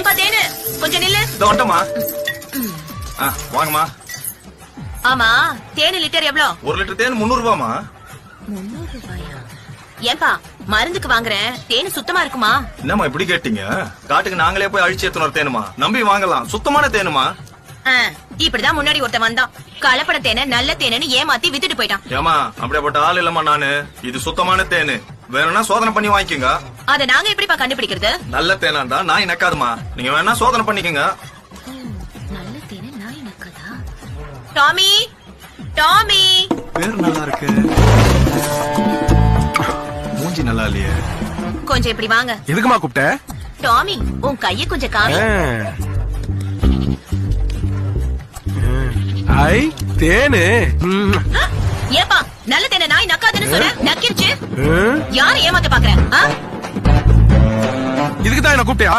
ஏன்பா தேனு. கொஞ்சம் நில்லு. ஆ வாங்கம்மா. ஆமா தேனு லிட்டர் எவ்வளவு ஒரு லிட்டர் தேன் முந்நூறு ரூபாமா முன்னூறு ரூபாயா ஏன்பா மருந்துக்கு வாங்குறேன். தேனு சுத்தமா இருக்குமா? என்னம்மா இப்படி கேட்டீங்க? காட்டுக்கு நாங்களே போய் அழிச்சு எத்தனை தேனுமா நம்பி வாங்கலாம். சுத்தமான தேனுமா இப்படிதான் முன்னாடி ஒருத்தன் வந்தான். கலப்பட தேனை நல்ல தேனு ஏமாத்தி வித்துட்டு போயிட்டான். ஏமா அப்படியாப்பட்ட ஆள் இல்லம்மா நானு. இது சுத்தமான தேனு. வேணும்னா சோதனை பண்ணி வாங்கிக்கோங்க. அத நாங்க எப்படிப்பா கண்டுபிடிக்கிறது? நல்ல தேனாண்டா நாய் நக்காதுமா நீங்க வேணா சோதனை பண்ணிக்கோங்க. நல்ல தேனு நாய் நக்கதா டாமி டாமி. பேர் நல்லா இருக்கு. மூஞ்சி நல்லா இல்லையே. கொஞ்சம் இப்படி வாங்க. எதுக்குமா கூப்பிட்ட? டாமி உன் கைய கொஞ்சம் காமி. ஐ தேனு. ஏப்பா நல்ல தேனை நாய் நக்காதுன்னு சொன்ன நக்கிருச்சு. யாரை ஏமாத்த பாக்குறேன்? இதுக்கு தான் என்ன கூப்பிட்டியா?